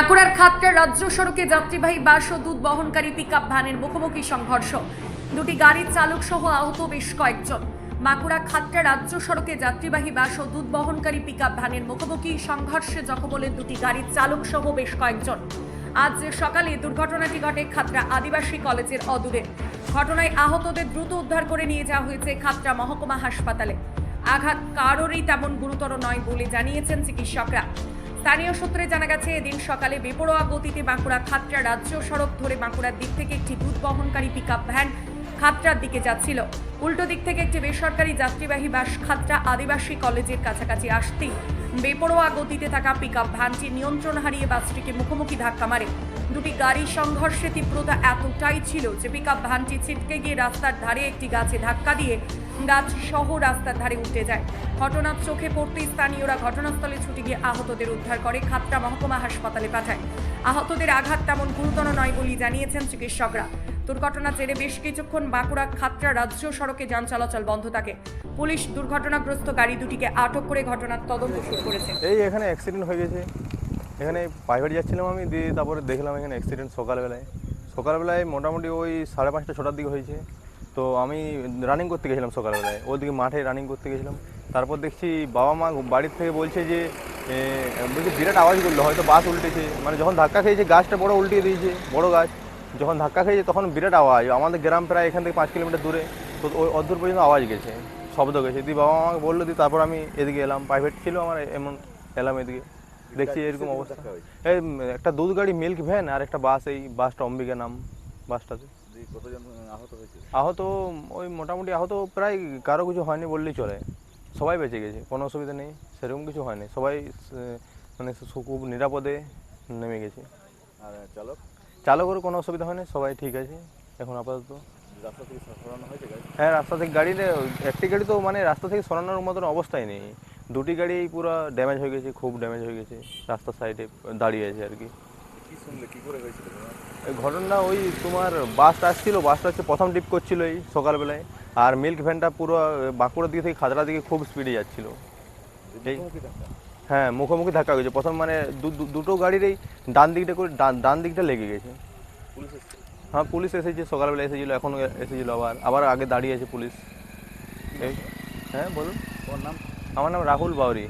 বাঁকুড়ার খাতড়া রাজ্য সড়কে যাত্রীবাহী বাস ও দুধ বহনকারী পিকআপ ভ্যানের মুখোমুখি সংঘর্ষ। দুটি গাড়ির চালক সহ আহত বেশ কয়েকজন। বাঁকুড়া খাতড়া রাজ্য সড়কে যাত্রীবাহী বাস ও দুধ বহনকারী পিকআপ ভ্যানের মুখোমুখি সংঘর্ষে জখম হলেন দুটি গাড়ির চালক সহ বেশ কয়েকজন। আজ সকালে দুর্ঘটনাটি ঘটে খাতড়া আদিবাসী কলেজের অদূরে। ঘটনায় আহতদের দ্রুত উদ্ধার করে নিয়ে যাওয়া হয়েছে খাতড়া মহকুমা হাসপাতালে। আঘাত কারোরই তেমন গুরুতর নয় বলে জানিয়েছেন চিকিৎসকরা। স্থানীয় সূত্রে জানা গেছে, এদিন সকালে বেপরোয়া গতিতে বাঁকুড়া খাতড়া রাজ্য সড়ক ধরে বাঁকুড়ার দিক থেকে একটি দুধ বহনকারী পিকআপ ভ্যান খাতড়ার দিকে যাচ্ছিল। উল্টো দিক থেকে একটি বেসরকারি যাত্রীবাহী বাস খাতড়া আদিবাসী কলেজের কাছাকাছি আসতেই বেপরোয়া গতিতে থাকা পিকআপ ভ্যানটি নিয়ন্ত্রণ হারিয়ে বাসটিকে মুখোমুখি ধাক্কা মারে। দুটি গাড়ির সংঘর্ষে তীব্রতা এতটাই ছিল যে পিকআপ ভ্যানটি ছিটকে গিয়ে রাস্তার ধারে একটি গাছে ধাক্কা দিয়ে গাছ সহ রাস্তার ধারে উঠে যায়। ঘটনার চোখে পড়তে স্থানীয়রা ঘটনাস্থলে ছুটে গিয়ে আহতদের উদ্ধার করে খাতড়া মহকুমা হাসপাতালে পাঠায়। আহতদের আঘাত তেমন গুরুতর নয় বলে জানিয়েছেন চিকিৎসকরা। দুর্ঘটনার জেরে বেশ কিছুক্ষণ বাঁকুড়া খাতড়া রাজ্য সড়কে যান চলাচল বন্ধ থাকে। পুলিশ দুর্ঘটনাগ্রস্ত গাড়ি দুটিকে আটক করে ঘটনার তদন্ত শুরু করেছে। এই এখানে অ্যাক্সিডেন্ট হয়ে গেছে। এখানে প্রাইভেট যাচ্ছিলাম আমি, দিয়ে তারপরে দেখলাম এখানে অ্যাক্সিডেন্ট সকালবেলায়। সকালবেলায় মোটামুটি ওই সাড়ে পাঁচটা ছটার দিকে হয়েছে। তো আমি রানিং করতে গেছিলাম সকালবেলায়। ওদিকে মাঠে রানিং করতে গেছিলাম। তারপর দেখছি বাবা মা বাড়ির থেকে বলছে যে বলছে বিরাট আওয়াজ করল হয়তো বাস উল্টেছে। মানে যখন ধাক্কা খেয়েছে গাছটা বড় উল্টিয়ে দিয়েছে বড় গাছ। যখন ধাক্কা খেয়েছে তখন বিরাট আওয়াজ। আমাদের গ্রাম প্রায় এখান থেকে পাঁচ কিলোমিটার দূরে। তো ওই অদূর পর্যন্ত আওয়াজ গেছে শব্দ গেছে। দিয়ে বাবা আমাকে বলল দিয়ে তারপর আমি এদিকে এলাম। প্রাইভেট ছিল আমার এমন এলাম এদিকে। দেখছি এরকম অবস্থা। এই একটা দুধ গাড়ি মিল্ক ভ্যান আর একটা বাস এই বাসটা অম্বিকা নাম বাসটাতে কতজন আহত হয়েছে? আহত ওই মোটামুটি আহত প্রায় কারও কিছু হয়নি বললেই চলে। সবাই বেঁচে গেছে কোনো অসুবিধা নেই সেরকম কিছু হয়নি। সবাই মানে খুব নিরাপদে নেমে গেছে। আর চালক? চালকেরও কোনো অসুবিধা হয়নি সবাই ঠিক আছে এখন আপাতত। রাস্তা থেকে সরানো হয়েছে হ্যাঁ রাস্তা থেকে গাড়িতে একটি গাড়ি তো মানে রাস্তা থেকে সরানোর মতন অবস্থায় নেই। দুটি গাড়ি পুরো ড্যামেজ হয়ে গেছে খুব ড্যামেজ হয়ে গেছে রাস্তার সাইডে দাঁড়িয়ে আছে আর কি। ঘটনা ওই তোমার বাসটা আসছিল বাসটা হচ্ছে প্রথম ডিপ করছিল এই সকালবেলায়। আর মিল্ক ভ্যানটা পুরো বাঁকুড়ার দিকে থেকে খাদড়া দিকে খুব স্পিডে যাচ্ছিল। হ্যাঁ মুখোমুখি ধাক্কা গেছে প্রথম মানে দুটো গাড়ির এই ডান দিকটা করে ডান দিকটা লেগে গেছে। হ্যাঁ পুলিশ এসেছে সকালবেলা এসেছিল এখন এসেছিল আবার। আবার আগে দাঁড়িয়ে আছে পুলিশ। হ্যাঁ বলুন। আমার নাম রাহুল বাউরি।